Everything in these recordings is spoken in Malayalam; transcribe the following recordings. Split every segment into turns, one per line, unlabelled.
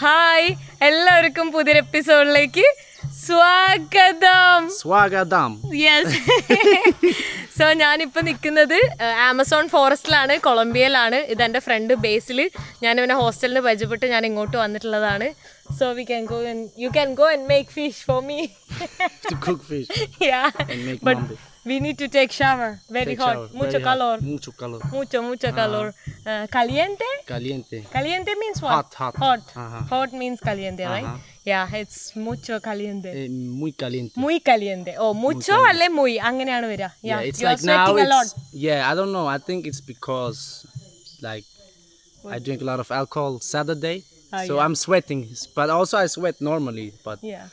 ഹായ് എല്ലാവർക്കും പുതിയൊരു എപ്പിസോഡിലേക്ക് സ്വാഗതം.
സ്വാഗതം.
യെസ് സോ ഞാനിപ്പോൾ നിൽക്കുന്നത് ആമസോൺ ഫോറസ്റ്റിലാണ് കൊളംബിയയിലാണ്. ഇതെന്റെ ഫ്രണ്ട് ബേസിൽ ഞാൻ ഇവനെ ഹോസ്റ്റലിൽ പരിചയപ്പെട്ട് ഞാൻ ഇങ്ങോട്ട് വന്നിട്ടുള്ളതാണ്. So we can go you can go and make fish
for me fish ya
but
mambi.
We need to take shower very
Take
hot
shower.
മുച്ചോ
Very hot.
calor
Mucho calor.
mucho mucho calor caliente
Caliente.
Caliente means what?
Hot, hot.
Hot.
Uh-huh.
Hot means caliente, right?
Uh-huh.
Yeah, it's mucho caliente.
Eh, muy caliente.
Muy caliente. Oh, mucho അല്ലെ muy അങ്ങനെയാണ് വരിക. Yeah,
yeah, it's
you are
like now
sweating a lot.
it's yeah, I don't know. I think it's because like I drink a lot of alcohol Saturday.
Ah,
so
yeah.
I'm sweating, but also I sweat normally. But
Yeah.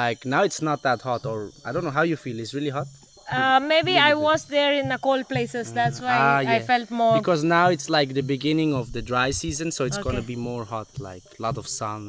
like now it's not that hot, or I don't know how you feel. It's really hot.
Uh, maybe I was there in the cold places. That's why
Ah,
I
yeah.
felt more.
Because now it's like the beginning of the dry season, so it's gonna
Okay.
be more hot, like a lot of sun.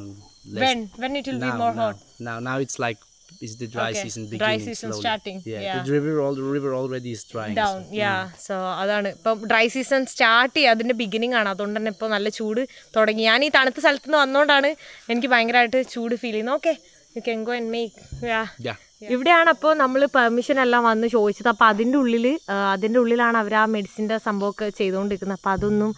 Less
when when it will
now,
be more
now,
hot.
Now, now it's like it's the dry
Okay,
season
dry
beginning.
season
slowly.
starting,
Yeah,
yeah.
the river, all the river already is drying.
Down
so-
ya so അതാണ് ഇപ്പം ഡ്രൈ സീസൺ സ്റ്റാർട്ട് ചെയ്യുക അതിന്റെ ബിഗിനിങ് ആണ് അതുകൊണ്ട് തന്നെ ഇപ്പോൾ നല്ല ചൂട് തുടങ്ങി ഞാൻ ഈ തണുത്ത സ്ഥലത്ത് നിന്ന് വന്നുകൊണ്ടാണ് എനിക്ക് ഭയങ്കരമായിട്ട് ചൂട് ഫീൽ ചെയ്യുന്നത് okay you can go and make ya
Yeah.
ഇവിടെയാണ് അപ്പോൾ നമ്മൾ പെർമിഷൻ എല്ലാം വന്ന് ചോദിച്ചത്. അപ്പോൾ അതിന്റെ ഉള്ളിൽ അതിന്റെ ഉള്ളിലാണ് അവർ ആ മെഡിസിന്റെ സംഭവമൊക്കെ ചെയ്തുകൊണ്ടിരിക്കുന്നത് അപ്പോൾ അതൊന്നും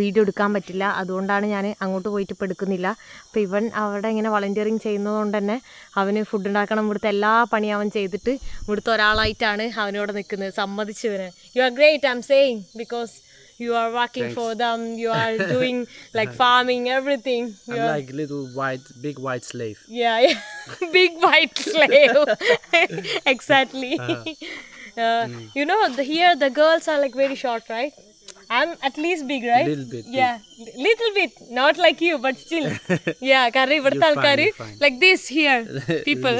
വീഡിയോ എടുക്കാൻ പറ്റില്ല. അതുകൊണ്ടാണ് ഞാൻ അങ്ങോട്ട് പോയിട്ട് ഇപ്പോൾ എടുക്കുന്നില്ല. അപ്പോൾ ഇവൻ അവിടെ ഇങ്ങനെ വളണ്ടിയറിങ് ചെയ്യുന്നതുകൊണ്ട് തന്നെ അവന് ഫുഡ് ഉണ്ടാക്കണം. ഇവിടുത്തെ എല്ലാ പണിയും അവൻ ചെയ്തിട്ട് ഇവിടുത്തെ ഒരാളായിട്ടാണ് അവനോട് നിൽക്കുന്നത്. സമ്മതിച്ചവന് you are great I'm saying because you are working Thanks. for them. You are doing like farming everything.
You i'm like little white big white slave.
Yeah, yeah. big white slave. Exactly. Uh-huh. Uh, mm. you know the, here the girls are like very short right? I'm at least big, right?
Little bit,
Yeah, little bit. Not like you, but still. yeah, കാരണം ഇവിടുത്തെ ആൾക്കാർ ലൈക്ക് ദീസ് ഹിയർ പീപ്പിൾ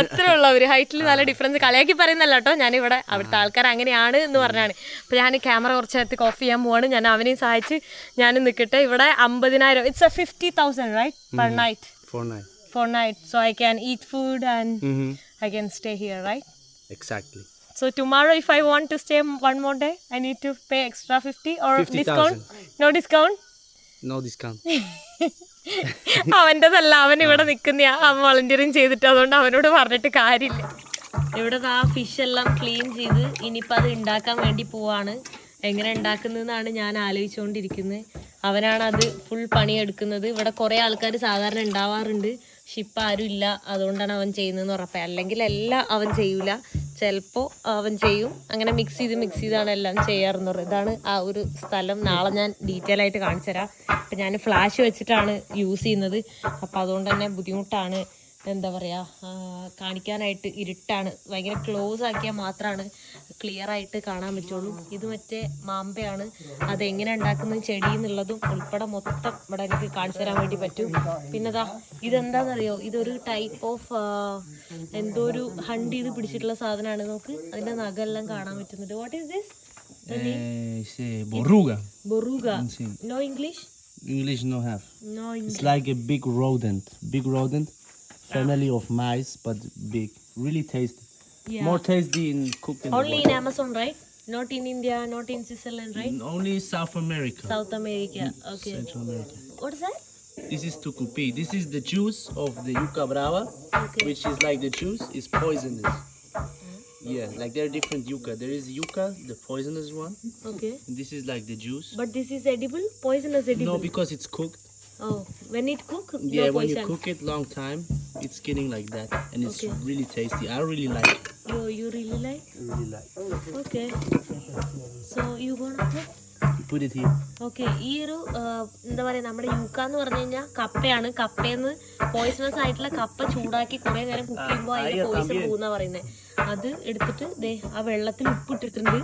അത്ര ഉള്ളവർ ഹൈറ്റിൽ നല്ല ഡിഫറൻസ് കളിയാക്കി പറയുന്നല്ല കേട്ടോ ഞാനിവിടെ അവിടുത്തെ ആൾക്കാർ അങ്ങനെയാണ് എന്ന് പറഞ്ഞാണ്. അപ്പോൾ ഞാൻ ക്യാമറ കുറച്ച് നേരത്തേക്ക് ഓഫ് ചെയ്യാൻ പോവാണ്. ഞാൻ അവനെയും സഹായിച്ച് ഞാൻ നിൽക്കട്ടെ ഇവിടെ അമ്പതിനായിരം it's a fifty thousand right per night
for night
for night. So I can eat food and
Mm-hmm.
I can stay here, right? So tomorrow if I want to stay one more day, I need to pay extra 50 or
50,
discount? 000. No discount?
No discount
അവന്റെതല്ല. അവൻ ഇവിടെ നിൽക്കുന്ന അവൻ വളണ്ടിയറിങ് ചെയ്തിട്ട് അതുകൊണ്ട് അവനോട് പറഞ്ഞിട്ട് കാര്യമില്ല. ഇവിടെ ആ ഫിഷ് എല്ലാം ക്ലീൻ ചെയ്ത് ഇനിയിപ്പോൾ അത് ഉണ്ടാക്കാൻ വേണ്ടി പോവാണ്. എങ്ങനെ ഉണ്ടാക്കുന്നതെന്നാണ് ഞാൻ ആലോചിച്ചുകൊണ്ടിരിക്കുന്നത് അവനാണ് അത് ഫുൾ പണിയെടുക്കുന്നത്. ഇവിടെ കുറേ ആൾക്കാർ സാധാരണ ഉണ്ടാവാറുണ്ട്. പക്ഷെ ഇപ്പം ആരും ഇല്ല. അതുകൊണ്ടാണ് അവൻ ചെയ്യുന്നതെന്ന് ഉറപ്പേ അല്ലെങ്കിൽ എല്ലാം അവൻ ചെയ്യൂല. ചിലപ്പോൾ അവൻ ചെയ്യും. അങ്ങനെ മിക്സ് ചെയ്ത് മിക്സ് ചെയ്താണ് എല്ലാം ചെയ്യാറെന്ന് പറയുന്നത് ഇതാണ് ആ ഒരു സ്ഥലം. നാളെ ഞാൻ ഡീറ്റെയിൽ ആയിട്ട് കാണിച്ചു തരാം ഞാൻ ഫ്ലാഷ് വെച്ചിട്ടാണ് യൂസ് ചെയ്യുന്നത്. അപ്പോൾ അതുകൊണ്ട് തന്നെ ബുദ്ധിമുട്ടാണ്. എന്താ പറയുക കാണിക്കാനായിട്ട് ഇരുട്ടാണ്. ഭയങ്കര ക്ലോസ് ആക്കിയാൽ മാത്രമാണ് ക്ലിയർ ആയിട്ട് കാണാൻ പറ്റുള്ളൂ. ഇത് മറ്റേ മാമ്പയാണ്. അതെങ്ങനെ ഉണ്ടാക്കുന്നത് ചെടി എന്നുള്ളതും ഉൾപ്പെടെ മൊത്തം ഇവിടെ എനിക്ക് കാണിച്ചു തരാൻ വേണ്ടി പറ്റും. പിന്നെ ദാ ഇതെന്താണെന്നറിയോ ഇതൊരു ടൈപ്പ് ഓഫ് എന്തോ ഒരു ഹണ്ട് ചെയ്ത് പിടിച്ചിട്ടുള്ള സാധനമാണ്. നമുക്ക് അതിന്റെ നഖമെല്ലാം കാണാൻ പറ്റുന്നുണ്ട്. What
is this English.
ബൊറൂഗ no English
English? No have.
No
It's like a big rodent. Big rodent. family of mice, but big. Really tasty.
Yeah.
More tasty in cooking.
Only in Amazon, right? Not in India, not in Switzerland, right?
Mm, only South America.
South America, mm, okay.
Central America.
What is that?
This is tucupi. This is the juice of the yuca brava,
okay.
which is like the juice is poisonous. Mm -hmm. Yeah, like there are different yuca. There is yuca, the poisonous one.
Okay.
And this is like the juice.
But this is edible? Poisonous edible?
No, because it's cooked.
Oh, when it cook,
Yeah,
no
when you cook it long time, it's getting like that, and it's
Okay.
really tasty. I really like it.
You, you really like?
I really like.
Okay. So you gonna
put it here.
Okay ഈ ഒരു എന്താ പറയാ നമ്മുടെ യൂക്ക എന്ന് പറഞ്ഞു കഴിഞ്ഞാൽ കപ്പയാണ് കപ്പയെന്ന് പോയിസണസ് ആയിട്ടുള്ള കപ്പ ചൂടാക്കി കുറെ നേരം കുക്ക് ചെയ്യുമ്പോൾ അതിന് പോയിസൺ പോകുന്ന പറയുന്നത് അത് എടുത്തിട്ട് ദേ ആ വെള്ളത്തിൽ ഉപ്പിട്ടിട്ടുണ്ട്.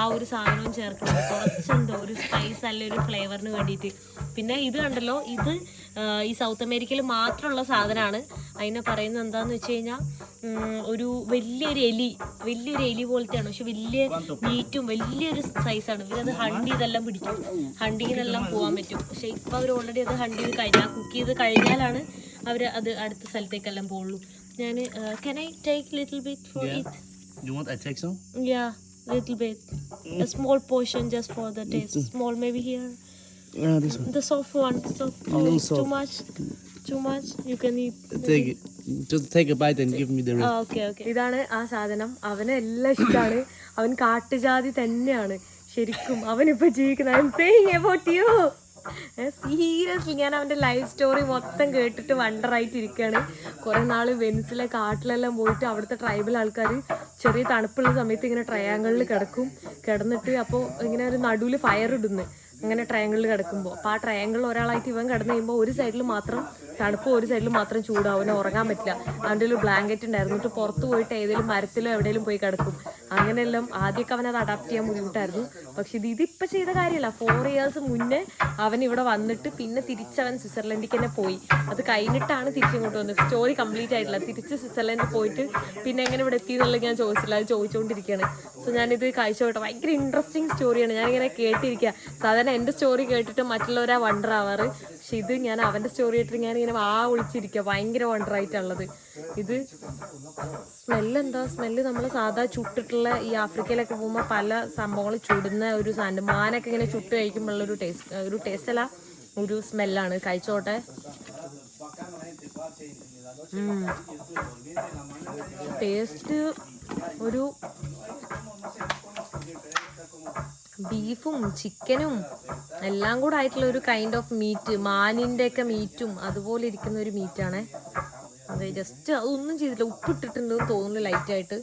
ആ ഒരു സാധനവും ചേർക്കുന്നത് കുറച്ചെന്തോ ഒരു സ്പൈസ് അല്ലെ ഒരു ഫ്ലേവറിന് വേണ്ടിയിട്ട്. പിന്നെ ഇത് കണ്ടല്ലോ ഇത് ഈ സൗത്ത് അമേരിക്കയിൽ മാത്രമുള്ള സാധനമാണ് അതിനെ പറയുന്നത് എന്താന്ന് വെച്ച് കഴിഞ്ഞാൽ ഒരു വലിയൊരു എലി വലിയൊരു എലി പോലത്തെയാണ്. പക്ഷെ വലിയ മീറ്റും വലിയൊരു സൈസാണ് ഇവരത് ഹണ്ടി ചെയ്തെല്ലാം പിടിക്കും. ഹണ്ടിങ്ങിനെല്ലാം പോകാൻ പറ്റും. പക്ഷെ ഇപ്പം അവർ ഓൾറെഡി അത് ഹണ്ടി കഴിഞ്ഞാൽ കുക്ക് ചെയ്ത് കഴിഞ്ഞാലാണ് അവർ അത് അടുത്ത സ്ഥലത്തേക്കെല്ലാം പോകുള്ളൂ ഞാൻ can I take little bit for
Yeah.
It
You want I take some?
Ya little bit a small portion just for the taste small Small maybe here
Yeah, this one.
The soft one. Soft.
No,
soft. too much. Too much. You can eat.
Take it. Just take a bite and give me the rest.
Okay okay ഇതാണ് ആ സാധനം അവന് എല്ലാം ഇഷ്ടമാണ് അവൻ കാട്ടുജാതി തന്നെയാണ് ശരിക്കും അവനിപ്പോ ജീവിക്കുന്നത് I'm saying about you seriously ഞാൻ അവന്റെ ലൈഫ് സ്റ്റോറി മൊത്തം കേട്ടിട്ട് വണ്ടറായിട്ട് ഇരിക്കുകയാണ് കുറേ നാൾ വെനിസിലെ കാട്ടിലെല്ലാം പോയിട്ട് അവിടുത്തെ ട്രൈബൽ ആൾക്കാർ ചെറിയ തണുപ്പുള്ള സമയത്ത് ഇങ്ങനെ ട്രയാങ്കിളിൽ കിടക്കും. കിടന്നിട്ട് അപ്പോൾ ഇങ്ങനെ ഒരു നടുവിൽ ഫയർ ഇടുന്നു. അങ്ങനെ ട്രയാങ്കിളിൽ കിടക്കുമ്പോൾ അപ്പോൾ ആ ട്രയാങ്കിളിൽ ഒരാളായിട്ട് ഇവൻ കിടന്നു കഴിയുമ്പോൾ ഒരു സൈഡിൽ മാത്രം തണുപ്പ് ഒരു സൈഡിൽ മാത്രം ചൂടാവും അവന് ഉറങ്ങാൻ പറ്റില്ല. അവന്റെ ഒരു ബ്ലാങ്കറ്റ് ഉണ്ടായിരുന്നു. എന്നിട്ട് പുറത്ത് പോയിട്ട് ഏതെങ്കിലും മരത്തിലോ എവിടെയെങ്കിലും പോയി കിടക്കും. അങ്ങനെയെല്ലാം ആദ്യമൊക്കെ അവനത് അഡാപ്റ്റ് ചെയ്യാൻ ബുദ്ധിമുട്ടായിരുന്നു. പക്ഷെ ഇത് ഇതിപ്പോൾ ചെയ്ത കാര്യമല്ല. ഫോർ ഇയേഴ്സ് മുന്നേ അവൻ ഇവിടെ വന്നിട്ട് പിന്നെ തിരിച്ചവൻ സ്വിറ്റ്സർലൻഡിലേക്ക് തന്നെ പോയി. അത് കഴിഞ്ഞിട്ടാണ് തിരിച്ചിങ്ങോട്ട് വന്നത്. സ്റ്റോറി കംപ്ലീറ്റ് ആയിട്ടില്ല. തിരിച്ച് സ്വിറ്റ്സർലൻഡിൽ പോയിട്ട് പിന്നെ എങ്ങനെ ഇവിടെ എത്തി എന്നുള്ളത് ഞാൻ ചോദിച്ചില്ല. അത് ചോദിച്ചുകൊണ്ടിരിക്കുകയാണ് സോ ഞാനിത് കാഴ്ച ഭയങ്കര ഇൻട്രസ്റ്റിംഗ് സ്റ്റോറിയാണ് ഞാനിങ്ങനെ കേട്ടിരിക്കുക സാധാരണ എന്റെ സ്റ്റോറി കേട്ടിട്ട് മറ്റുള്ളവരാ വണ്ടർ ആവാറ്. പക്ഷെ ഇത് ഞാൻ അവന്റെ സ്റ്റോറി കേട്ടിട്ട് ഞാൻ ഇങ്ങനെ വാ വിളിച്ചിരിക്കുക ഭയങ്കര വണ്ടർ ആയിട്ടുള്ളത് ഇത് സ്മെല്ല് എന്താ? സ്മെല്ല് നമ്മൾ സാധാ ചുട്ടിട്ടുള്ള ഈ ആഫ്രിക്കയിലൊക്കെ പോകുമ്പോൾ പല സംഭവങ്ങൾ ചുടുന്ന ഒരു സാധനം. മാനൊക്കെ ഇങ്ങനെ ചുട്ട് കഴിക്കുമ്പോഴുള്ള ഒരു ടേസ്റ്റ് ഒരു ടേസ്റ്റ് അല്ല ഒരു സ്മെല്ലാണ് കഴിച്ചോട്ടെ. ടേസ്റ്റ് ഒരു ബീഫും ചിക്കനും എല്ലാം കൂടെ ആയിട്ടുള്ള ഒരു കൈൻഡ് ഓഫ് മീറ്റ് മാനിന്റെ ഒക്കെ മീറ്റും അതുപോലെ ഇരിക്കുന്ന ഒരു മീറ്റാണ് അതെ ജസ്റ്റ് അതൊന്നും ചെയ്തില്ല. ഉപ്പിട്ടിട്ടുണ്ടെന്ന് തോന്നുന്നു ലൈറ്റായിട്ട്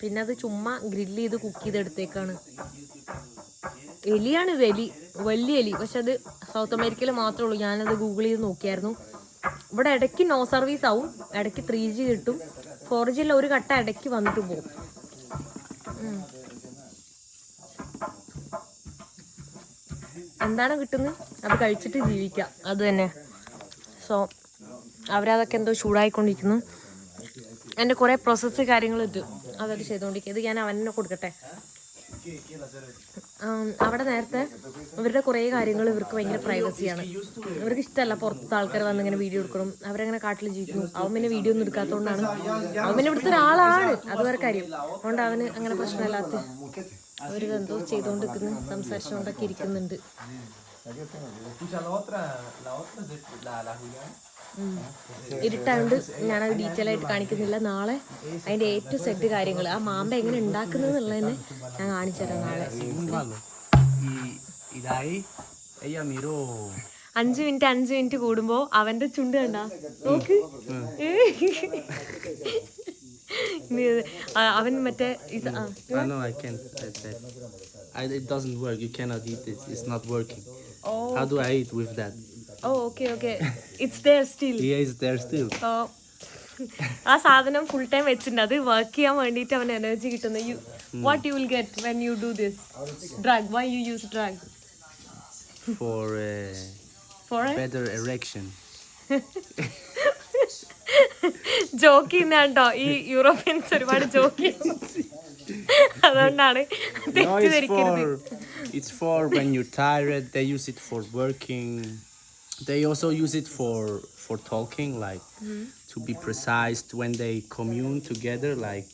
പിന്നെ അത് ചുമ്മാ ഗ്രില്ല് ചെയ്ത് കുക്ക് ചെയ്തെടുത്തേക്കാണ്. എലിയാണ് ഇത് എലി. വലിയ എലി. പക്ഷെ അത് സൗത്ത് അമേരിക്കയിൽ മാത്രമേ ഉള്ളൂ. ഞാനത് ഗൂഗിൾ ചെയ്ത് നോക്കിയായിരുന്നു. ഇവിടെ ഇടയ്ക്ക് നോ സർവീസ് ആവും. ഇടയ്ക്ക് ത്രീ ജി കിട്ടും. ഫോർ ഒരു കട്ട ഇടയ്ക്ക് വന്നിട്ട് പോകും. എന്താണ് കിട്ടുന്നത് അത് കഴിച്ചിട്ട് ജീവിക്കാം. അത് തന്നെ. സോ അവരതൊക്കെ എന്തോ ചൂടായിക്കൊണ്ടിരിക്കുന്നു. എന്റെ കുറേ പ്രോസസ്സ് കാര്യങ്ങൾ ഇത്. അതൊക്കെ ചെയ്തുകൊണ്ടിരിക്കുക ഇത് ഞാൻ അവനെ കൊടുക്കട്ടെ? അവിടെ നേരത്തെ ഇവരുടെ കുറേ കാര്യങ്ങൾ ഇവർക്ക് ഭയങ്കര പ്രൈവസിയാണ് ഇവർക്ക് ഇഷ്ടമല്ല പുറത്തെ ആൾക്കാർ വന്ന് ഇങ്ങനെ വീഡിയോ എടുക്കണം. അവരങ്ങനെ കാട്ടിൽ ജീവിക്കുന്നു. അവൻ പിന്നെ വീഡിയോ ഒന്നും എടുക്കാത്തതുകൊണ്ടാണ് അവൻ പിന്നെ ഇവിടുത്തെ ഒരാളാണ്. അത് വേറെ കാര്യം. അതുകൊണ്ട് അവന് അങ്ങനെ പ്രശ്നമില്ലാത്ത അവരിതെന്തോ ചെയ്തുകൊണ്ടിരിക്കുന്നു സംസാരിച്ചുകൊണ്ടൊക്കെ ഇരിക്കുന്നുണ്ട്. ഉം. ഞാൻ ഞാനത് ഡീറ്റെയിൽ ആയിട്ട് കാണിക്കുന്നില്ല. നാളെ അതിന്റെ ഏറ്റവും സെറ്റ് കാര്യങ്ങൾ ആ മാമ്പ എങ്ങനെ ഉണ്ടാക്കുന്നത് എന്നുള്ളതന്നെ ഞാൻ കാണിച്ചു തരാം നാളെ. അഞ്ചു മിനിറ്റ് അഞ്ച് മിനിറ്റ് കൂടുമ്പോ അവന്റെ ചുണ്ട് കണ്ട. നോക്ക്. നീ അവൻ മറ്റേ
Ah, I can't. I, it doesn't work. You cannot eat it. It's not working.
Oh
How do I eat with that?
Oh, okay, okay. It's there still.
Yeah, it's there still.
Oh. ആ സാധനം ഫുൾ ടൈം വെച്ചിട്ടുണ്ട് അത് വർക്ക് ചെയ്യാൻ വേണ്ടിയിട്ട് അവൻ എനർജി കിട്ടുന്നത് you what you will get when you do this drug why you use drug
For uh,
for
better erection.
Joke ചെയ്യുന്ന ഈ യൂറോപ്യൻസ് ഒരുപാട് ജോക്ക് ചെയ്യും അതുകൊണ്ടാണ് തെറ്റിദ്ധരിക്കരുത്
it's for when you're tired. They use it for working. They also use it for for talking, like to be precise. When they commune together, like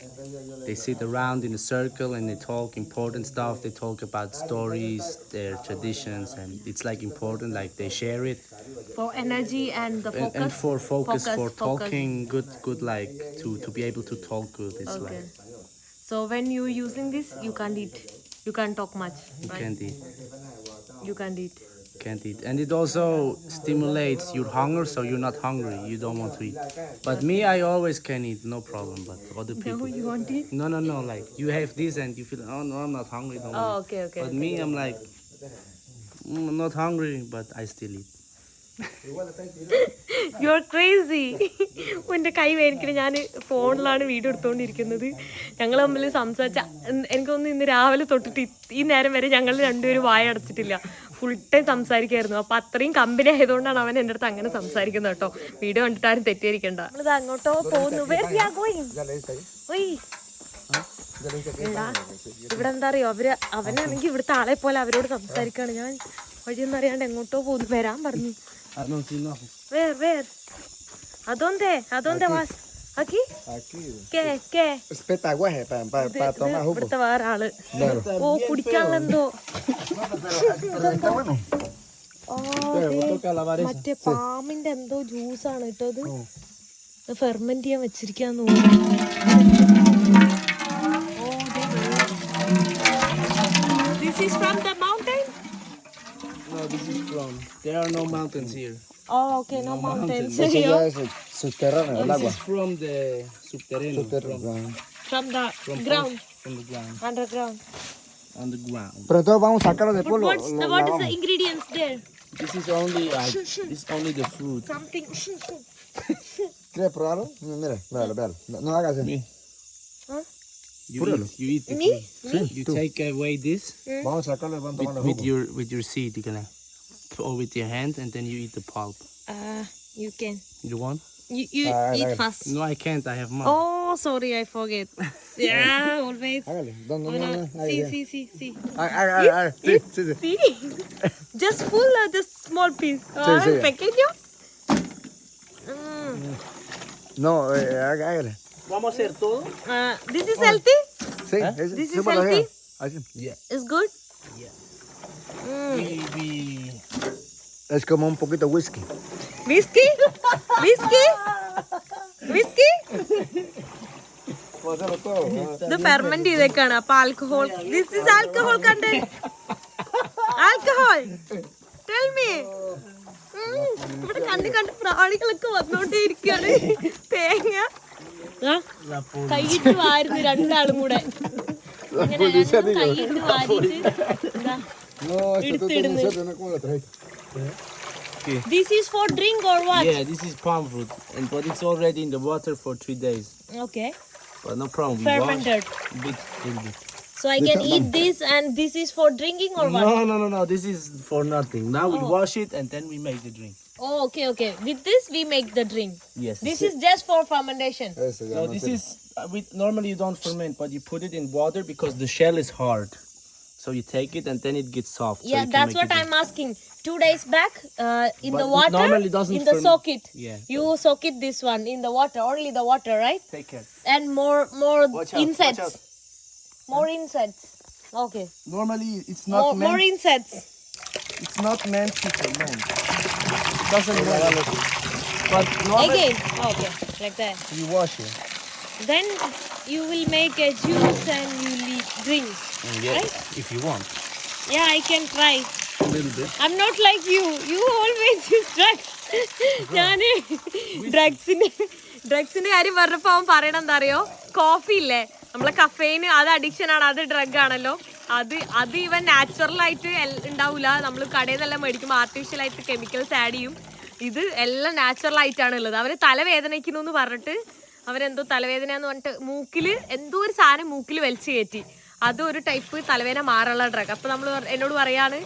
they sit around in a circle and they talk important stuff. They talk about stories, their traditions, and it's like important. Like they share it,
for energy and the focus
and for focus,
Focus,
for
focus.
talking, good, good, like to to be able to talk good. It's
okay
like
so when you're using this you can't eat you can't talk much
you
right
can't eat.
you can't eat
can't eat and it also stimulates your hunger so you're not hungry you don't want to eat but me i always can eat no problem but other people no
you want eat
no no no like you have this and you feel oh no i'm not hungry don't
oh okay okay
but okay. me i'm like "Mm, i'm not hungry but i still eat
you are crazy എന്റെ കൈ വേദനിക്കണ ഞാൻ ഫോണിലാണ് വീഡിയോ എടുത്തുകൊണ്ടിരിക്കുന്നത് ഞങ്ങൾ തമ്മിൽ സംസാരിച്ച എനിക്കൊന്ന് ഇന്ന് രാവിലെ തൊട്ടിട്ട് ഈ നേരം വരെ ഞങ്ങൾ രണ്ടുപേരും വായ അടച്ചിട്ടില്ല ഫുൾ ടൈം സംസാരിക്കായിരുന്നു അപ്പൊ അത്രയും കമ്പനി ആയതുകൊണ്ടാണ് അവൻ എന്റെ അടുത്ത് അങ്ങനെ സംസാരിക്കുന്നത് കേട്ടോ. വീഡിയോ കണ്ടിട്ട് ആരും തെറ്റിയിരിക്കണ്ട. നമ്മളിത് അങ്ങോട്ടോ പോകുന്നു. ഇവിടെ എന്താ അറിയോ? അവർ അവനാണെങ്കിൽ ഇവിടുത്തെ ആളെ പോലെ അവരോട് സംസാരിക്കാണ്. ഞാൻ വഴിയൊന്നും അറിയാണ്ട് എങ്ങോട്ടോ പോകുന്നു. വരാൻ പറഞ്ഞു.
Where where see nothing
Ver, ¿A? ¿A? ¿Aquí?
Aquí.
¿Qué? ¿Qué?
Es petaguaje para, para, para tomar jugo.
ഇവിടുത്തെ വേറെ ആൾ
Claro.
ഓ curicalando.
Pero está bueno.
മറ്റേ പാമ്പിന്റെ എന്തോ ജ്യൂസ് ആണ് കേട്ടോ ഇത് ഫെർമെന്റ് ചെയ്യാൻ വെച്ചിരിക്കാന്ന് തോന്നുന്നു This is from the mountain?
No, this is from. There are no mountains here.
Oh, okay, no mountains.
Eso ya es el subterráneo, el
This is from the subterráneo.
Subterráneo.
From the
From, from
ground,
From the ground.
underground.
On the ground.
Pero entonces vamos a sacarlo
But
después. Lo,
what's
lo
the, what is the ingredients there?
This is only like this is only the fruit.
Something.
¿Quieres probarlo? Mira, véalo, véalo. No, no hagas eso. ¿Ah?
You eat, you eat the
Me?
fruit. You take away this ¿Eh?
Vamos a sacarlo y vamos a
with,
tomar el
with your with your seed. You're gonna or with your hand, and then you eat the pulp.
Uh, you can.
You want?
You, you
Ah,
eat
okay.
first.
No, I can't. I have mouth.
Oh, sorry, I forget. Yeah, always.
Hágale. No, no,
Oh,
no,
no.
no. Ahí,
See,
ya.
see, see, see.
Haga, haga, haga. Sí, sí, sí.
See? just full or just small piece? Ah,
sí.
pequeño? Mm.
No, eh, haga, hágale.
Vamos a hacer todo.
Uh, this is healthy?
Sí, ese,
This is
súbalo,
healthy?
ya. Así.
Yeah.
It's good?
Yeah.
Mm.
We, we
Es como un poquito whisky. ¿Whisky? ¿Whisky? ¿Whisky?
ഇത് ഫെർമെന്റ് ചെയ്തേക്കാണ് അപ്പൊ alcohol this is alcohol content alcohol tell me ഇവിടെ കണ്ട് കണ്ട് പ്രാണികളൊക്കെ വന്നോണ്ടേ ഇരിക്കാണ് തേങ്ങ കൈയിട്ട് വാരുന്നു രണ്ടാളും കൂടെ. കൈയിട്ട്
വാരിട്ട്
എടുത്തിടുന്നു.
Tienes suerte, no como lo trajiste.
This is for drink or what?
Yeah, this is palm fruit, and but it's already in the water for three days.
Okay.
But no problem. We
Fermented.
wash bit, little bit.
So I can eat this and this is for drinking or what?
No, no, no, no. This is for nothing. Now we wash it and then we make the drink.
Oh, okay, okay. With this we make the drink.
Yes.
This is just for fermentation.
Ese ya
No,
no
this is uh, we normally you don't ferment, but you put it in water because the shell is hard. So you take it and then it gets soft.
Yeah,
you can
that's what I'm asking. Two days back, uh, in
But
the
it
water,
normally doesn't
in the
ferm-
soak it.
Yeah.
You soak it this one in the water, only the water, right?
Take care.
And more, more
Watch out,
insects.
watch
More insects. Okay.
Normally it's
More, more insects.
it's not meant to ferment. It doesn't work. But normally
Again. Okay, like that.
you wash it.
Then you will make a juice and you will drink.
Yeah,
Right?
if you want.
Yeah, I can try.
A little bit.
I'm not like you. You always use drugs. ഞാൻ ഡ്രഗ്സിന്റെ ഡ്രഗ്സിന്റെ കാര്യം പറഞ്ഞപ്പോ അവൻ പറയണ എന്താ അറിയോ കോഫി ഇല്ലേ നമ്മളെ കഫേന് അത് അഡിക്ഷൻ ആണ് അത് ഡ്രഗ് ആണല്ലോ അത് അത് ഇവൻ നാച്ചുറൽ ആയിട്ട് ഉണ്ടാവില്ല ഉണ്ടാവൂല നമ്മൾ കടയിൽ നിന്നെല്ലാം മേടിക്കുമ്പോൾ ആർട്ടിഫിഷ്യൽ ആയിട്ട് കെമിക്കൽസ് ആഡ് ചെയ്യും ഇത് എല്ലാം നാച്ചുറൽ ആയിട്ടാണ് ഉള്ളത് അവന് തലവേദനിക്കുന്നു എന്ന് പറഞ്ഞിട്ട് അവരെന്തോ തലവേദന എന്ന് പറഞ്ഞിട്ട് മൂക്കിൽ എന്തോ ഒരു സാധനം മൂക്കിൽ വലിച്ചു കയറ്റി അതും ഒരു ടൈപ്പ് തലവേന മാറുള്ള ഡ്രഗ് അപ്പൊ നമ്മൾ എന്നോട് പറയാണ്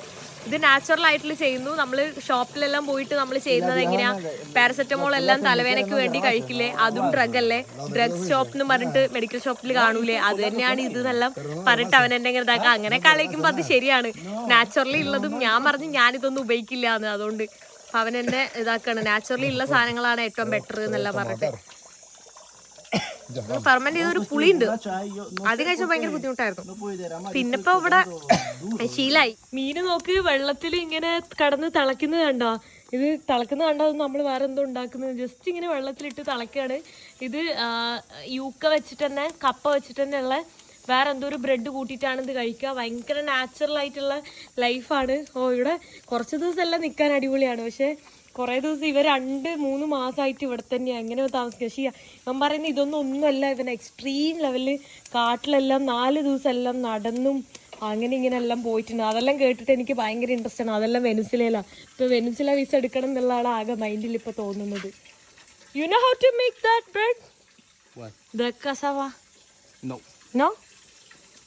ഇത് നാച്ചുറൽ ആയിട്ട് ചെയ്യുന്നു. നമ്മൾ ഷോപ്പിലെല്ലാം പോയിട്ട് നമ്മൾ ചെയ്യുന്നത് എങ്ങനെയാ? പാരസെറ്റമോൾ എല്ലാം തലവേനയ്ക്ക് വേണ്ടി കഴിക്കില്ലേ? അതും ഡ്രഗ് അല്ലേ? ഡ്രഗ് ഷോപ്പ് എന്ന് പറഞ്ഞിട്ട് മെഡിക്കൽ ഷോപ്പിൽ കാണൂലേ? അത് തന്നെയാണ് ഇത് എന്നെല്ലാം പറഞ്ഞിട്ട് അവൻ എന്നെ ഇങ്ങനെ ഇതാക്കാം. അങ്ങനെ കളിക്കുമ്പോൾ അത് ശരിയാണ്. നാച്ചുറലി ഉള്ളതും ഞാൻ പറഞ്ഞു ഞാനിതൊന്നും ഉപയോഗിക്കില്ല എന്ന് അതുകൊണ്ട് അവൻ എന്നെ ഇതാക്കാണ്. നാച്ചുറലി ഉള്ള സാധനങ്ങളാണ് ഏറ്റവും ബെറ്റർ എന്നെല്ലാം പറഞ്ഞിട്ട്. ഫെർമെന്റ് ചെയ്തൊരു പുളിയുണ്ട്. ആദ്യം കഴിച്ചാൽ ഭയങ്കര ബുദ്ധിമുട്ടായിരുന്നു. പിന്നെ ഇപ്പൊ ഇവിടെ ശീലായി. മീന് നോക്ക് വെള്ളത്തിൽ ഇങ്ങനെ കടന്ന് തിളക്കുന്നത് കണ്ടോ? ഇത് തിളക്കുന്നത് കണ്ടോ? നമ്മൾ വേറെ എന്തോ ഉണ്ടാക്കുന്നത്. ജസ്റ്റ് ഇങ്ങനെ വെള്ളത്തിലിട്ട് തിളക്കാണ്. ഇത് യൂക്ക വെച്ചിട്ട് തന്നെ കപ്പ വെച്ചിട്ട് തന്നെ ഉള്ള വേറെ എന്തോ ഒരു ബ്രെഡ് കൂട്ടിയിട്ടാണ് ഇത് കഴിക്കുക. ഭയങ്കര നാച്ചുറൽ ആയിട്ടുള്ള ലൈഫാണ് ഓ ഇവിടെ കുറച്ച് ദിവസമല്ല നിൽക്കാൻ അടിപൊളിയാണ്. പക്ഷെ കുറേ ദിവസം ഇവ രണ്ട് മൂന്ന് മാസമായിട്ട് ഇവിടെ തന്നെയാണ് എങ്ങനെ താമസിക്കുക പക്ഷേ ഞാൻ പറയുന്നത് ഇതൊന്നും ഒന്നുമല്ല. ഇവൻ എക്സ്ട്രീം ലെവലിൽ കാട്ടിലെല്ലാം നാല് ദിവസം എല്ലാം നടന്നും അങ്ങനെ ഇങ്ങനെ എല്ലാം പോയിട്ടുണ്ട്. അതെല്ലാം കേട്ടിട്ട് എനിക്ക് ഭയങ്കര ഇൻട്രസ്റ്റ് ആണ്. അതെല്ലാം വെനുസിലയിലാണ് ഇപ്പൊ വെനുസില വിസ എടുക്കണം എന്നുള്ളതാണ് ആകെ മൈൻഡിൽ ഇപ്പൊ തോന്നുന്നത്. You know how to make that
bread?
The cassava.
No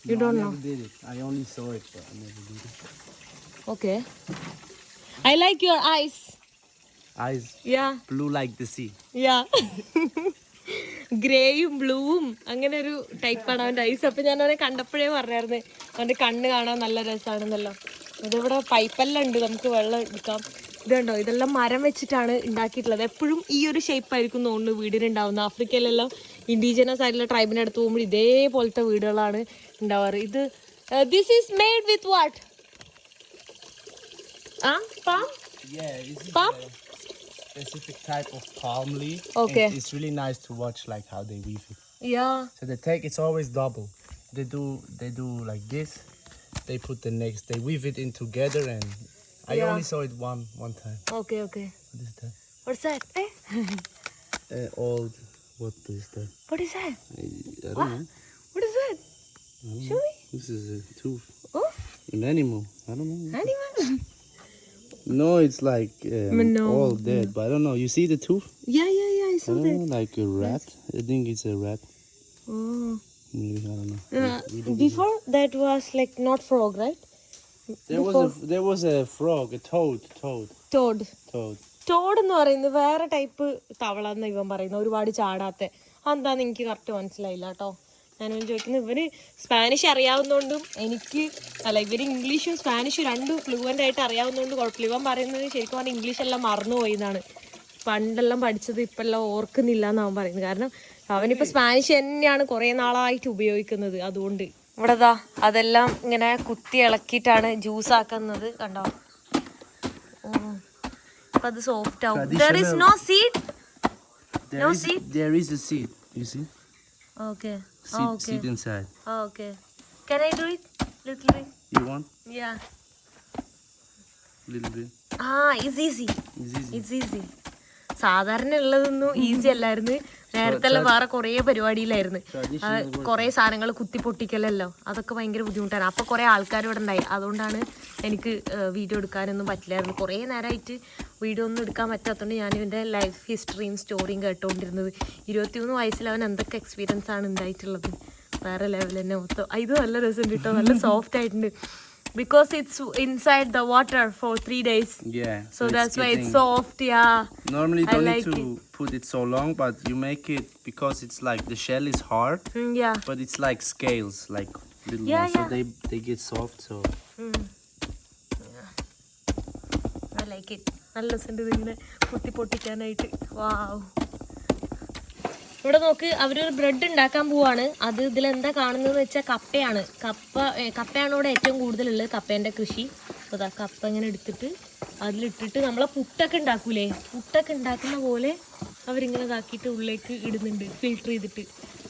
you
don't know. Okay I
like your eyes
Eyes
yeah.
blue like the sea.
yeah. ഗ്രേയും ബ്ലൂവും അങ്ങനെ ഒരു ടൈപ്പാണ് അവന്റെ ഐസ് അപ്പം ഞാൻ അവനെ കണ്ടപ്പോഴേ പറഞ്ഞായിരുന്നു അവന്റെ കണ്ണ് കാണാൻ നല്ല രസമാണെന്നല്ലോ ഇതിവിടെ പൈപ്പെല്ലാം ഉണ്ട് നമുക്ക് വെള്ളം എടുക്കാം. ഇതുണ്ടോ ഇതെല്ലാം മരം വെച്ചിട്ടാണ് ഉണ്ടാക്കിയിട്ടുള്ളത്. എപ്പോഴും ഈ ഒരു ഷേപ്പ് ആയിരിക്കും തോന്നുന്നു വീടിനുണ്ടാവുന്നത്. ആഫ്രിക്കയിലെല്ലാം ഇൻഡിജിനസ് ആയിട്ടുള്ള ട്രൈബിന്റെ അടുത്ത് പോകുമ്പോൾ ഇതേപോലത്തെ വീടുകളാണ് ഉണ്ടാവാറ്. ഇത് this is made
with what ah
palm?
Yeah, specific type of palm leaf.
Okay.
It's really nice to watch like how they weave it.
Yeah.
So the take it's always double. They do they do like this. They put the next. They weave it in together and I
yeah.
only saw it one one time.
Okay, okay.
What is that?
What's that? Eh?
uh, old. What is that?
What is that?
I, I what? Ah, know.
What is that? Show.
This is a tooth.
Oh.
An animal. I don't know.
Animal.
No, it's like um,
No.
all dead, but I don't know. You see the tooth?
Yeah, yeah, yeah, I
I
saw
don't
that.
know, like a rat. I think it's a rat.
Oh.
Maybe I don't know.
Uh, before that was like not frog, right?
There was a there was a frog, a toad, toad,
Toad.
toad.
Toad എന്ന് പറയുന്നത് വേറെ ടൈപ്പ് തവള എന്ന് ഇവൻ പറയുന്നത് ഒരുപാട് ചാടാത്ത എന്താന്ന് എനിക്ക് കറക്റ്റ് മനസ്സിലായില്ല കേട്ടോ ഞാനവൻ ചോദിക്കുന്നത് ഇവന് സ്പാനിഷ് അറിയാവുന്നതുകൊണ്ടും എനിക്ക് അല്ല ഇവർ ഇംഗ്ലീഷും സ്പാനിഷും രണ്ടും ഫ്ലുവന്റ് ആയിട്ട് അറിയാവുന്നതുകൊണ്ട് കുഴപ്പമില്ല. ഇവൻ പറയുന്നത് ശരിക്കും പറഞ്ഞാൽ ഇംഗ്ലീഷ് എല്ലാം മറന്നുപോയി എന്നാണ് പണ്ടെല്ലാം പഠിച്ചത് ഇപ്പെല്ലാം ഓർക്കുന്നില്ല എന്ന് അവൻ പറയുന്നത്. കാരണം അവനിപ്പോൾ സ്പാനിഷ് തന്നെയാണ് കുറേ നാളായിട്ട് ഉപയോഗിക്കുന്നത് അതുകൊണ്ട്. ഇവിടെ ദാ അതെല്ലാം ഇങ്ങനെ കുത്തി ഇളക്കിയിട്ടാണ് ജ്യൂസ് ആക്കുന്നത് കണ്ടോ? ഓ അപ്പൊ അത് സോഫ്റ്റ് ആവും.
There
no seed
seed. You
Sit,
oh,
okay.
sit inside.
Oh, okay. Can I do it? Little bit.
You want?
Yeah.
Little bit.
Ah, it's easy.
It's easy.
It's easy. സാധാരണ ഉള്ളതൊന്നും ഈസി അല്ലായിരുന്നു നേരത്തെ വേറെ കുറേ പരിപാടിയിലായിരുന്നു. കുറേ സാധനങ്ങൾ കുത്തി പൊട്ടിക്കലല്ലോ. അതൊക്കെ ഭയങ്കര ബുദ്ധിമുട്ടാണ് അപ്പോൾ കുറേ ആൾക്കാർ ഇവിടെ ഉണ്ടായി. അതുകൊണ്ടാണ് എനിക്ക് വീഡിയോ എടുക്കാനൊന്നും പറ്റില്ലായിരുന്നു. കുറേ നേരമായിട്ട് വീഡിയോ ഒന്നും എടുക്കാൻ പറ്റാത്തതുകൊണ്ട് ഞാൻ ഇവന്റെ ലൈഫ് ഹിസ്റ്ററിയും സ്റ്റോറിയും കേട്ടുകൊണ്ടിരുന്നത് ഇരുപത്തിമൂന്ന് വയസ്സിൽ അവൻ എന്തൊക്കെ എക്സ്പീരിയൻസ് ആണ് ഉണ്ടായിട്ടുള്ളത്. വേറെ ലെവൽ തന്നെ മൊത്തം. ഇത് നല്ല രസമുണ്ട് കേട്ടോ. നല്ല സോഫ്റ്റ് ആയിട്ടുണ്ട്. Because it's inside the water for three days
Yeah.
So
it's
that's why it's
getting-
soft, yeah.
Normally, you
I
don't
like
need to put it so long, but you make it because it's like the shell is hard,
Mm, yeah.
but it's like scales, like little
Yeah,
ones,
yeah.
so they they get soft. So
Mm. Yeah. I like it. നല്ല രസമുണ്ട് ഇതിങ്ങനെ കുത്തി പൊട്ടിക്കാനായിട്ട് വാവ് ഇവിടെ നോക്ക് അവരൊരു ബ്രെഡ് ഉണ്ടാക്കാൻ പോവാണ്. അത് ഇതിൽ എന്താ കാണുന്നത് വെച്ചാൽ കപ്പയാണ്. കപ്പ കപ്പയാണ് ഇവിടെ ഏറ്റവും കൂടുതലുള്ളത് കപ്പേന്റെ കൃഷി. അപ്പോൾ അതാ കപ്പ ഇങ്ങനെ എടുത്തിട്ട് അതിലിട്ടിട്ട് നമ്മളെ പുട്ടൊക്കെ ഉണ്ടാക്കൂലേ? പുട്ടൊക്കെ ഉണ്ടാക്കുന്ന പോലെ അവരിങ്ങനെ ഇതാക്കിയിട്ട് ഉള്ളിലേക്ക് ഇടുന്നുണ്ട് ഫിൽട്ടർ ചെയ്തിട്ട്.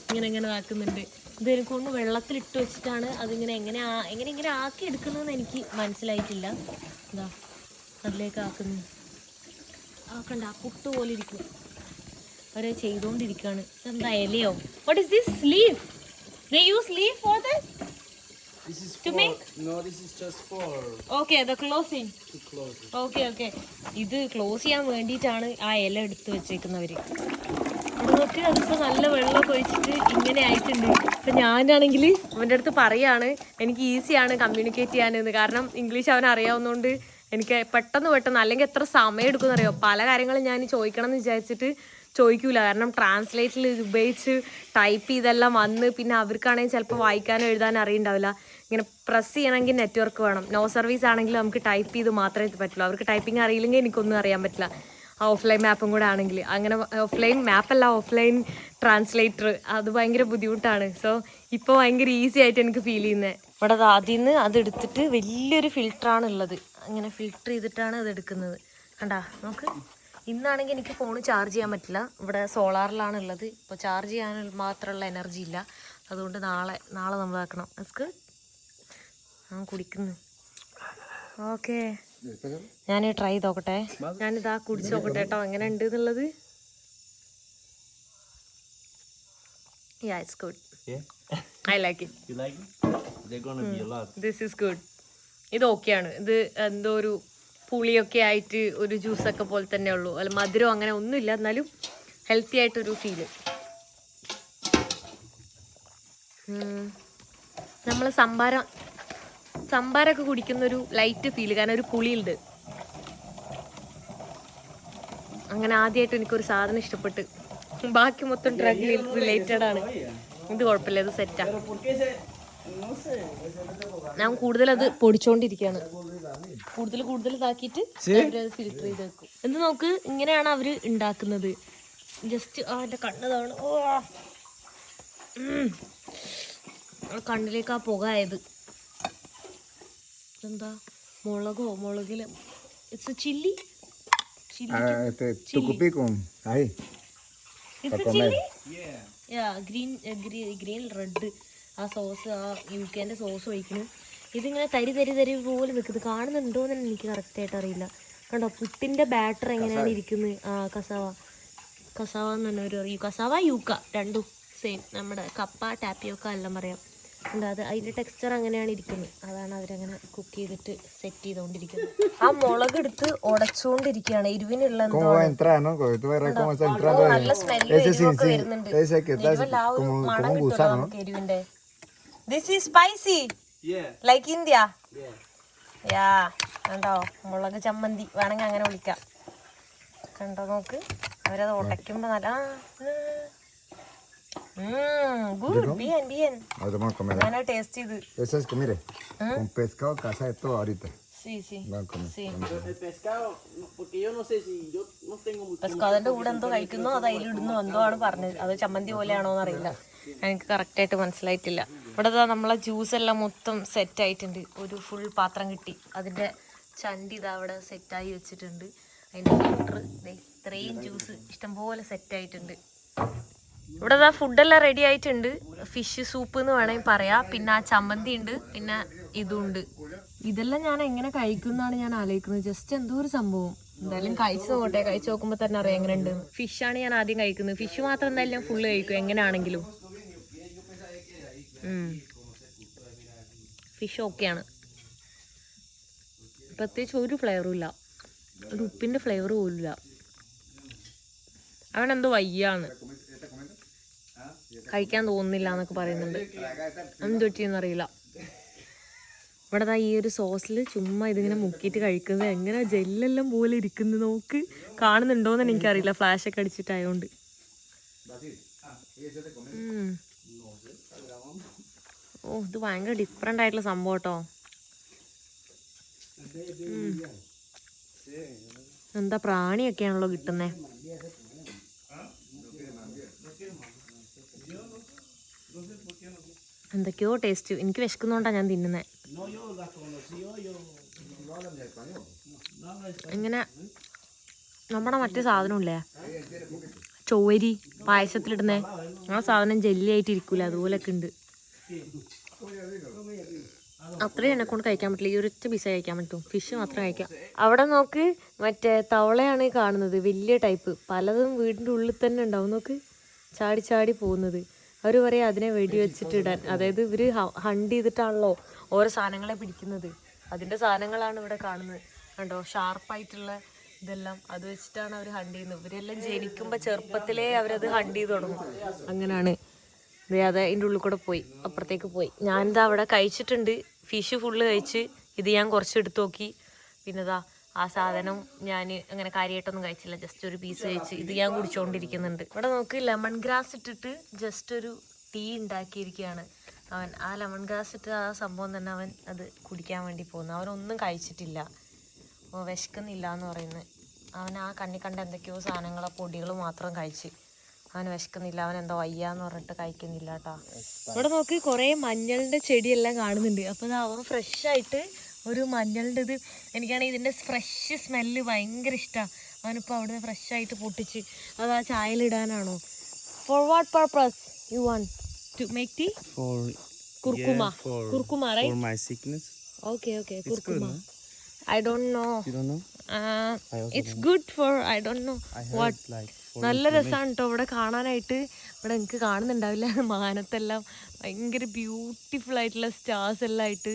ഇങ്ങനെ ഇങ്ങനെ ഇതാക്കുന്നുണ്ട്. ഇത് എനിക്ക് തോന്നുന്നു വെള്ളത്തിലിട്ട് വെച്ചിട്ടാണ് അതിങ്ങനെ എങ്ങനെ എങ്ങനെ ഇങ്ങനെ ആക്കി എടുക്കുന്നതെന്ന് എനിക്ക് മനസ്സിലായിട്ടില്ല. എന്താ അതിലേക്ക് ആക്കുന്നു. ആക്കണ്ട പുട്ട് പോലെ ഇരിക്കും. അവരെ ചെയ്തുകൊണ്ടിരിക്കുകയാണ് എന്താ ഇലയോ what is this sleeve they use leave for this
this is
To
for
make-
no, this is just for
Okay, the closing
to close it.
Okay, okay. ഇത് ക്ലോസ് ചെയ്യാൻ വേണ്ടിയിട്ടാണ് ആ ഇല എടുത്ത് വെച്ചേക്കുന്നവര്. അതൊക്കെ അതിപ്പോൾ അതിപ്പോ നല്ല വെള്ളമൊക്കെ ഒഴിച്ചിട്ട് ഇങ്ങനെ ആയിട്ടുണ്ട്. ഇപ്പൊ ഞാനാണെങ്കിൽ അവന്റെ അടുത്ത് പറയാണ് എനിക്ക് ഈസിയാണ് കമ്മ്യൂണിക്കേറ്റ് ചെയ്യാനെന്ന്. കാരണം ഇംഗ്ലീഷ് അവൻ അറിയാവുന്നതുകൊണ്ട് എനിക്ക് പെട്ടെന്ന് പെട്ടെന്ന് അല്ലെങ്കിൽ എത്ര സമയം എടുക്കുമെന്ന് അറിയോ പല കാര്യങ്ങളും ഞാൻ ചോദിക്കണം എന്ന് വിചാരിച്ചിട്ട് ചോദിക്കൂല. കാരണം ട്രാൻസ്ലേറ്റിൽ ഉപയോഗിച്ച് ടൈപ്പ് ചെയ്തെല്ലാം വന്ന് പിന്നെ അവർക്കാണെങ്കിൽ ചിലപ്പോൾ വായിക്കാനോ എഴുതാനോ അറിയണ്ടാവില്ല. ഇങ്ങനെ പ്രസ് ചെയ്യണമെങ്കിൽ നെറ്റ്വർക്ക് വേണം. നോ സർവീസ് ആണെങ്കിൽ നമുക്ക് ടൈപ്പ് ചെയ്ത് മാത്രമേ പറ്റുള്ളൂ. അവർക്ക് ടൈപ്പിംഗ് അറിയില്ലെങ്കിൽ എനിക്കൊന്നും അറിയാൻ പറ്റില്ല. ആ ഓഫ്ലൈൻ മാപ്പും കൂടെ ആണെങ്കിൽ. അങ്ങനെ ഓഫ്ലൈൻ മാപ്പല്ല ഓഫ്ലൈൻ ട്രാൻസ്ലേറ്റർ അത് ഭയങ്കര ബുദ്ധിമുട്ടാണ്. സോ ഇപ്പോൾ ഭയങ്കര ഈസി ആയിട്ട് എനിക്ക് ഫീൽ ചെയ്യുന്നത് ഇവിടെ ആദ്യം നിന്ന് അത് എടുത്തിട്ട് വലിയൊരു ഫിൽറ്ററാണ് ഉള്ളത് അങ്ങനെ ഫിൽറ്റർ ചെയ്തിട്ടാണ് അത് എടുക്കുന്നത്. കണ്ടാ? നോക്ക്. ഇന്നാണെങ്കിൽ എനിക്ക് ഫോൺ ചാർജ് ചെയ്യാൻ പറ്റില്ല. ഇവിടെ സോളാറിലാണ് ഉള്ളത് ഇപ്പോൾ ചാർജ് ചെയ്യാൻ മാത്രമുള്ള എനർജി ഇല്ല. അതുകൊണ്ട് നാളെ നാളെ നമ്മൾ ആക്കണം എസ്ക് ആ കുടിക്കുന്നു. ഓക്കെ ഞാൻ ട്രൈ ചെയ്ത് നോക്കട്ടെ ഞാനിതാ കുടിച്ച് നോക്കട്ടെ കേട്ടോ. എങ്ങനെ ഉണ്ട് എന്നുള്ളത്?
Yeah. You like it? They're gonna be a lot.
ഇത് ഓക്കെയാണ് ഇത് എന്തോ ഒരു പുളിയൊക്കെ ആയിട്ട് ഒരു ജ്യൂസൊക്കെ പോലെ തന്നെ ഉള്ളൂ. അല്ല മധുരം അങ്ങനെ ഒന്നുമില്ല. എന്നാലും ഹെൽത്തി ആയിട്ടൊരു ഫീൽ നമ്മൾ സംഭാരം സംഭാരമൊക്കെ കുടിക്കുന്ന ഒരു ലൈറ്റ് ഫീൽ കാരണം ഒരു പുളിയുണ്ട്. അങ്ങനെ ആദ്യമായിട്ട് എനിക്കൊരു സാധനം ഇഷ്ടപ്പെട്ട്. ബാക്കി മൊത്തം ഡ്രഗ് റിലേറ്റഡ് ആണ്. ഇത് കുഴപ്പമില്ല ഇത് സെറ്റാ ഞാൻ കൂടുതലത് പൊടിച്ചോണ്ടിരിക്കുകയാണ് കൂടുതൽ കൂടുതൽ ഇതാക്കിയിട്ട് അവരത് ഫിൽറ്റർ ചെയ്ത് വെക്കും. എന്ത് നോക്ക് ഇങ്ങനെയാണ് അവർ ഉണ്ടാക്കുന്നത്. ജസ്റ്റ് ആ എന്റെ കണ്ണ് തവണ ഓ കണ്ണിലേക്ക് ആ പുക ആയത് എന്താ മുളകോ
മുളകിൽ?
It's chilli green green red. ആ സോസ് ആ യു കെന്റെ സോസ് ഒഴിക്കുന്നു. ഇതിങ്ങനെ തരി തരി തരി പോലെ നിൽക്കുന്നത് കാണുന്നുണ്ടോ എന്ന് എനിക്ക് കറക്റ്റായിട്ട് അറിയില്ല. കണ്ടോ പുട്ടിന്റെ ബാറ്റർ എങ്ങനെയാണ് ഇരിക്കുന്നത് ആ കസാവ. കസാവ എന്ന് തന്നെ ഒരു അറിയൂ. കസാവ യൂക്ക രണ്ടും സെയിം നമ്മുടെ കപ്പ ടാപ്പിയോക്ക എല്ലാം പറയാം. എന്താ അത് അതിന്റെ ടെക്സ്ചർ അങ്ങനെയാണ് ഇരിക്കുന്നത് അതാണ് അവരങ്ങനെ കുക്ക് ചെയ്തിട്ട് സെറ്റ് ചെയ്തുകൊണ്ടിരിക്കുന്നത് ആ മുളക് എടുത്ത് ഉടച്ചുകൊണ്ടിരിക്കുകയാണ്
cómo
നല്ല സ്മെല്ലും വരുന്നുണ്ട്. എരിവിന്റെ. This is
spicy.
Like India ya കണ്ടോ മുളക് ചമ്മന്തി വേണമെങ്കിൽ അങ്ങനെ വിളിക്കാം. കണ്ടോ നോക്ക്? അവരത് ഉടയ്ക്കുമ്പോ നല്ല ബിയൻ ബിയൻ
Ahorita vamos a
ചെയ്ത്
Eso es que, mire, con pescado casa de todo ahorita.
സി സി
Vamos a comer.
സി
El pescado, porque yo no sé si yo no tengo mucho.
പെസ്കാതിന്റെ കൂടെ എന്തോ കഴിക്കുന്നോ അത് അതിലിടുന്നോ എന്തോ ആണ് പറഞ്ഞത്? അത് ചമ്മന്തി പോലെയാണോ എന്നറിയില്ല എനിക്ക് കറക്റ്റായിട്ട് മനസ്സിലായിട്ടില്ല. ഇവിടെ നമ്മളെ ജ്യൂസ് എല്ലാം മൊത്തം സെറ്റ് ആയിട്ടുണ്ട്. ഒരു ഫുൾ പാത്രം കിട്ടി. അതിന്റെ ചണ്ടി ഇതാ അവിടെ സെറ്റായി വെച്ചിട്ടുണ്ട്. അതിന്റെ ഫിൽറ്റർ ഇത്രയും ജ്യൂസ് ഇഷ്ടംപോലെ സെറ്റായിട്ടുണ്ട് ഇവിടെ ഇതാ ഫുഡെല്ലാം റെഡി ആയിട്ടുണ്ട്. ഫിഷ് സൂപ്പ് എന്ന് വേണമെങ്കിൽ പറയാം. പിന്നെ ആ ചമ്മന്തി ഉണ്ട്. പിന്നെ ഇതുണ്ട്. ഇതെല്ലാം ഞാൻ എങ്ങനെ കഴിക്കുന്നതാണ് ഞാൻ ആലോചിക്കുന്നത്. ജസ്റ്റ് എന്തോ ഒരു സംഭവം. എന്തായാലും കഴിച്ചു നോക്കട്ടെ. കഴിച്ചു നോക്കുമ്പോൾ തന്നെ അറിയാം എങ്ങനെ ഉണ്ട് ഫിഷാണ് ഞാൻ ആദ്യം കഴിക്കുന്നത്. ഫിഷ് മാത്രം എന്തായാലും ഫുള്ള് കഴിക്കും. എങ്ങനെയാണെങ്കിലും ഫിഷ് ഓക്കെയാണ് പ്രത്യേകിച്ച് ഒരു ഫ്ലേവറും ഇല്ല. ഒരു ഉപ്പിന്റെ ഫ്ലേവർ പോലും ഇല്ല. അവനെന്തോ വയ്യാണ് കഴിക്കാൻ തോന്നുന്നില്ല എന്നൊക്കെ പറയുന്നുണ്ട്. എന്ത് ഇവിടെ ഈ ഒരു സോസിൽ ചുമ്മാ ഇതിങ്ങനെ മുക്കിയിട്ട് കഴിക്കുന്നത് എങ്ങനെ ജെല്ലെല്ലാം പോലെ ഇരിക്കുന്നു നോക്ക്. കാണുന്നുണ്ടോന്ന് എനിക്കറിയില്ല. ഫ്ലാഷ് ഒക്കെ അടിച്ചിട്ടായോണ്ട്. ഉം. ഓ ഇത് ഭയങ്കര ഡിഫറെന്റ് ആയിട്ടുള്ള സംഭവം കേട്ടോ എന്താ പ്രാണിയൊക്കെയാണല്ലോ കിട്ടുന്നേ? എന്തൊക്കെയോ ടേസ്റ്റ് എനിക്ക് വിശക്കുന്നോണ്ടാണ് ഞാൻ തിന്നുന്നത് ഇങ്ങനെ നമ്മുടെ മറ്റേ സാധനമില്ലേ? ചോരി പായസത്തിലിടുന്നേ. ആ സാധനം ജെല്ലി ആയിട്ടിരിക്കൂല അതുപോലൊക്കെ ഉണ്ട്. അത്രയും എന്നെ കൊണ്ട് കഴിക്കാൻ പറ്റില്ല. ഈ ഒരൊറ്റ പീസ് കഴിക്കാൻ പറ്റും. ഫിഷ് മാത്രം കഴിക്കാം. അവിടെ നോക്ക് മറ്റേ തവളയാണ് കാണുന്നത്. വലിയ ടൈപ്പ് പലതും വീടിന്റെ ഉള്ളിൽ തന്നെ ഉണ്ടാവും. നോക്ക് ചാടി ചാടി പോകുന്നത്. അവർ പറയാം അതിനെ വെടി വെച്ചിട്ട് ഇടാൻ. അതായത് ഇവർ ഹണ്ട് ചെയ്തിട്ടാണല്ലോ ഓരോ സാധനങ്ങളെ പിടിക്കുന്നത്. അതിന്റെ സാധനങ്ങളാണ് ഇവിടെ കാണുന്നത്. കണ്ടോ? ഷാർപ്പായിട്ടുള്ള ഇതെല്ലാം. അത് വെച്ചിട്ടാണ് അവർ ഹണ്ട് ചെയ്യുന്നത്. ഇവരെല്ലാം ജനിക്കുമ്പോൾ ചെറുപ്പത്തിലേ അവരത് ഹണ്ട് ചെയ്ത് തുടങ്ങും. അങ്ങനെയാണ് അതെ അതിന്റെ ഉള്ളിൽ കൂടെ പോയി. അപ്പുറത്തേക്ക് പോയി. ഞാനിത് അവിടെ കഴിച്ചിട്ടുണ്ട്. ഫിഷ് ഫുള്ള് കഴിച്ച് ഇത് ഞാൻ കുറച്ച് എടുത്തു നോക്കി. പിന്നെ ദാ ആ സാധനം ഞാൻ അങ്ങനെ കാര്യമായിട്ടൊന്നും കഴിച്ചില്ല. ജസ്റ്റ് ഒരു പീസ് കഴിച്ച് ഇത് ഞാൻ കുടിച്ചുകൊണ്ടിരിക്കുന്നുണ്ട് ഇവിടെ നോക്ക് ലെമൺ ഗ്രാസ് ഇട്ടിട്ട് ജസ്റ്റ് ഒരു ടീ ഉണ്ടാക്കിയിരിക്കുകയാണ്. അവൻ ആ ലെമൺ ഗ്രാസ് ഇട്ട് ആ സംഭവം തന്നെ അവൻ അത് കുടിക്കാൻ വേണ്ടി പോകുന്നു. അവനൊന്നും കഴിച്ചിട്ടില്ല. വിശക്കുന്നില്ല എന്ന് പറയുന്നത് അവൻ ആ കണ്ണി കണ്ട എന്തൊക്കെയോ സാധനങ്ങളോ പൊടികൾ മാത്രം കഴിച്ച്. അവന് വിശക്കുന്നില്ല അവൻ എന്തോ വയ്യാന്ന് പറഞ്ഞിട്ട് കഴിക്കുന്നില്ല കേട്ടോ. ഇവിടെ നോക്കി കുറേ മഞ്ഞളിന്റെ ചെടിയെല്ലാം കാണുന്നുണ്ട്. അപ്പോൾ അവൻ ഫ്രഷ് ആയിട്ട് ഒരു മഞ്ഞളിന്റെ ഇത് എനിക്കാണെങ്കിൽ ഇതിന്റെ ഫ്രഷ് സ്മെല്ല് ഭയങ്കര ഇഷ്ടമാണ് അവനിപ്പോൾ അവിടെ ഫ്രഷ് ആയിട്ട് പൊട്ടിച്ച് അത് ആ ചായയിലിടാനാണോ
for what
purpose
you
want
to make
tea curcuma. Curcuma. Okay okay curcuma.
I don't know?
It's good for
I
don't
know what for
നല്ല രസമാണ് കേട്ടോ ഇവിടെ കാണാനായിട്ട് ഇവിടെ എനിക്ക് കാണുന്നുണ്ടാവില്ല. മാനത്തെല്ലാം ഭയങ്കര ബ്യൂട്ടിഫുൾ ആയിട്ടുള്ള സ്റ്റാർസ് എല്ലാം ആയിട്ട്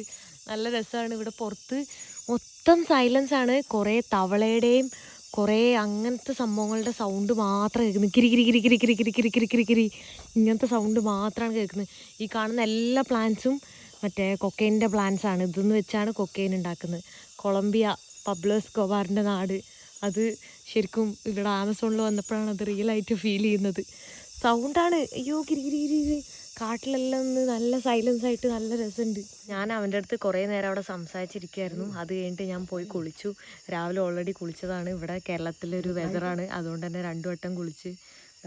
നല്ല രസമാണ് ഇവിടെ പുറത്ത്. മൊത്തം സൈലൻസ് ആണ്. കുറേ തവളയുടെയും കുറേ അങ്ങനത്തെ സംഭവങ്ങളുടെ സൗണ്ട് മാത്രം കേൾക്കുന്നത്. കിരി കിരി കിരി കിരി കിരി കിരി കിരി കിരി കിരി. കിരി ഇങ്ങനത്തെ സൗണ്ട് മാത്രമാണ് കേൾക്കുന്നത്. ഈ കാണുന്ന എല്ലാ പ്ലാന്റ്സും മറ്റേ കൊക്കൈന്റെ പ്ലാന്റ്സ് ആണ്. ഇതെന്ന് വെച്ചാണ് കൊക്കൈൻ ഉണ്ടാക്കുന്നത്. കൊളംബിയ പബ്ലോസ് കൊബാറിന്റെ നാട്. അത് ശരിക്കും ഇവിടെ ആമസോണിൽ വന്നപ്പോഴാണ് അത് റിയൽ ആയിട്ട് ഫീൽ ചെയ്യുന്നത്. സൗണ്ടാണ് അയ്യോ ഗിരി ഗിരി ഗിരി ഗിരി കാട്ടിലെല്ലാം ഒന്ന് നല്ല സൈലൻസ് ആയിട്ട് നല്ല രസമുണ്ട്. ഞാൻ അവന്റെ അടുത്ത് കുറേ നേരം അവിടെ സംസാരിച്ചിരിക്കുകയായിരുന്നു അത് കഴിഞ്ഞിട്ട് ഞാൻ പോയി കുളിച്ചു. രാവിലെ ഓൾറെഡി കുളിച്ചതാണ്. ഇവിടെ കേരളത്തിലെ ഒരു വെതറാണ് അതുകൊണ്ട് തന്നെ രണ്ടു വട്ടം കുളിച്ച്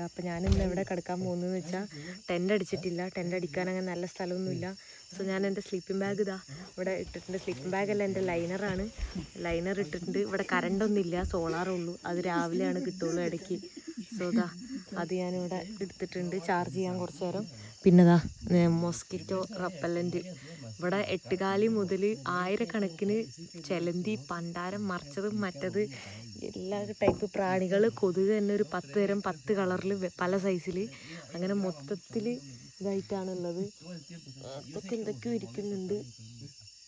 അപ്പം ഞാൻ ഇന്ന് എവിടെ കിടക്കാൻ പോകുന്നതെന്ന് വെച്ചാൽ ടെന്റ് അടിച്ചിട്ടില്ല. ടെന്റ് അടിക്കാൻ അങ്ങനെ നല്ല സ്ഥലമൊന്നുമില്ല. സോ ഞാൻ എന്റെ സ്ലീപ്പിംഗ് ബാഗ് ഇതാ ഇവിടെ ഇട്ടിട്ടുണ്ട്. സ്ലീപ്പിംഗ് ബാഗല്ല എന്റെ ലൈനറാണ് ലൈനർ ഇട്ടിട്ടുണ്ട്. ഇവിടെ കറണ്ടൊന്നുമില്ല സോളാറുള്ളൂ അത് രാവിലെയാണ് കിട്ടുള്ളൂ ഇടയ്ക്ക്. സോ ഇതാ അത് ഞാനിവിടെ എടുത്തിട്ടുണ്ട്. ചാർജ് ചെയ്യാൻ കുറച്ച് നേരം. പിന്നെ മൊസ്കിറ്റോ റപ്പല്ലന്റ് ഇവിടെ എട്ടുകാലി മുതൽ ആയിരക്കണക്കിന് ചെലന്തി പണ്ടാരം മറിച്ചത് മറ്റത് എല്ലാ ടൈപ്പ് പ്രാണികൾ കൊതുക് തന്നെ ഒരു പത്ത് തരം പത്ത് കളറിൽ പല സൈസിൽ അങ്ങനെ മൊത്തത്തിൽ ഇതായിട്ടാണുള്ളത്. അതൊക്കെ എന്തൊക്കെയോ ഇരിക്കുന്നുണ്ട്.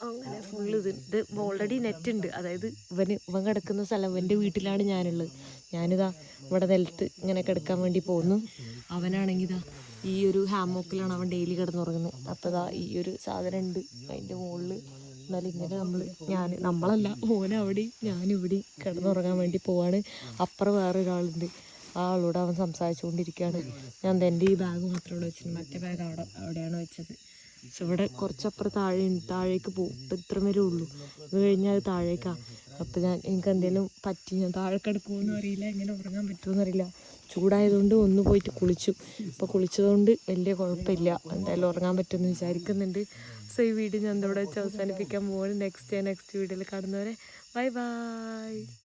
അങ്ങനെ ഫുള്ള് ഇത് ഇത് ഓൾറെഡി നെറ്റ് ഉണ്ട്. അതായത് ഇവന് ഇവൻ കിടക്കുന്ന സ്ഥലം ഇവന്റെ വീട്ടിലാണ് ഞാനുള്ളത്. ഞാനിതാ ഇവിടെ നിലത്ത് ഇങ്ങനെ കിടക്കാൻ വേണ്ടി പോകുന്നു. അവനാണെങ്കിൽ ഇതാ ഈ ഒരു ഹാമോക്കിലാണ് അവൻ ഡെയിലി കിടന്നുറങ്ങുന്നത് അപ്പോൾ ഇതാ ഈ ഒരു സാധനം ഉണ്ട് അതിന്റെ മുകളിൽ എന്നാലും ഇങ്ങനെ നമ്മൾ ഞാൻ നമ്മളല്ല ഓന അവിടെയും ഞാനിവിടെ കിടന്നുറങ്ങാൻ വേണ്ടി പോവാണ്. അപ്പുറം വേറെ ഒരാളുണ്ട് ആ ആളോട് അവൻ സംസാരിച്ചുകൊണ്ടിരിക്കുകയാണ് ഞാൻ എന്റെ ഈ ബാഗ് മാത്രം ഇവിടെ വെച്ചിട്ടുണ്ട് മറ്റേ ബാഗ് അവിടെ അവിടെയാണ് വെച്ചത്. പക്ഷെ ഇവിടെ കുറച്ചപ്പുറം താഴെ താഴേക്ക് പോകും. ഇപ്പം ഇത്ര വരെ ഉള്ളൂ. ഇത് കഴിഞ്ഞാൽ താഴേക്കാണ് അപ്പം ഞാൻ എനിക്ക് എന്തെങ്കിലും പറ്റി ഞാൻ താഴെ കിടക്കുമെന്നും അറിയില്ല. എങ്ങനെ ഉറങ്ങാൻ പറ്റുമെന്ന് അറിയില്ല. ചൂടായതുകൊണ്ട് ഒന്ന് പോയിട്ട് കുളിച്ചു. ഇപ്പോൾ കുളിച്ചതുകൊണ്ട് വലിയ കുഴപ്പമില്ല. എന്തായാലും ഉറങ്ങാൻ പറ്റുമെന്ന് വിചാരിക്കുന്നുണ്ട്. സോ ഈ വീഡിയോ ഞാൻ ഇവിടെ വെച്ച് അവസാനിപ്പിക്കാൻ പോകുന്നു നെക്സ്റ്റ് നെക്സ്റ്റ് വീഡിയോയിൽ കാണുന്നവരെ. Bye bye